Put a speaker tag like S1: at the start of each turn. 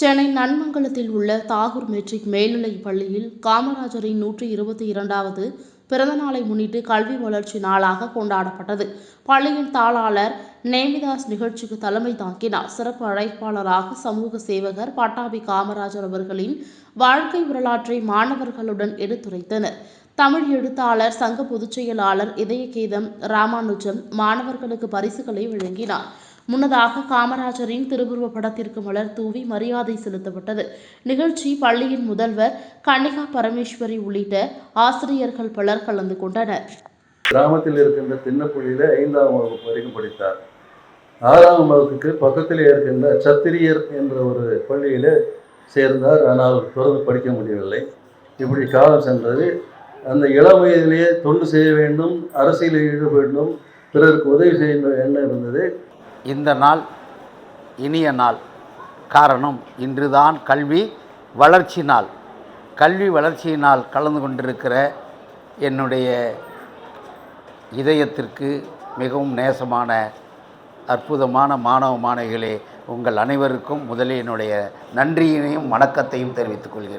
S1: சென்னை நன்மங்கலத்தில் உள்ள தாகூர் மெட்ரிக் மேல்நிலைப் பள்ளியில் காமராஜரின் நூற்றி இருபத்தி இரண்டாவது பிறந்த நாளை முன்னிட்டு கல்வி வளர்ச்சி நாளாக கொண்டாடப்பட்டது. பள்ளியின் தாளாளர் நேமிதாஸ் நிகழ்ச்சிக்கு தலைமை தாங்கினார். சிறப்பு அழைப்பாளராக சமூக சேவகர் பட்டாபி காமராஜர் அவர்களின் வாழ்க்கை வரலாற்றை மாணவர்களுடன் எடுத்துரைத்தனர். தமிழ் எழுத்தாளர் சங்க பொதுச் செயலாளர் இதயகீதம் ராமானுஜம் மாணவர்களுக்கு பரிசுகளை வழங்கினார். முன்னதாக காமராஜரின் திருவுருவ படத்திற்கு மலர் தூவி மரியாதை செலுத்தப்பட்டது. நிகழ்ச்சி பள்ளியின் முதல்வர் கன்னிகா பரமேஸ்வரி உள்ளிட்ட ஆசிரியர்கள் பலர் கலந்து கொண்டனர்.
S2: கிராமத்தில் இருக்கின்ற திண்ணப்புள்ளியில் ஐந்தாம் வகுப்பு வரைக்கும் படித்தார். ஆறாம் வகுப்புக்கு பக்கத்திலே இருக்கின்ற சத்திரியர் என்ற ஒரு பள்ளியில் சேர்ந்தார். ஆனால் தொடர்ந்து படிக்க முடியவில்லை. இப்படி காலம் சென்றது. அந்த இளம் வயதிலேயே தொண்டு செய்ய வேண்டும் அரசியலில் ஈடுபடணும் வேண்டும் பிறருக்கு உதவி செய்ய என்ன இருந்தது?
S3: இந்த நாள் இனிய நாள். காரணம் இன்றுதான் கல்வி வளர்ச்சி நாள். கல்வி வளர்ச்சியினால் கலந்து கொண்டிருக்கிற என்னுடைய இதயத்திற்கு மிகவும் நேசமான அற்புதமான மாணவ மாணவிகளே உங்கள் அனைவருக்கும் முதலில் என்னுடைய நன்றியினையும் வணக்கத்தையும் தெரிவித்துக் கொள்கிறேன்.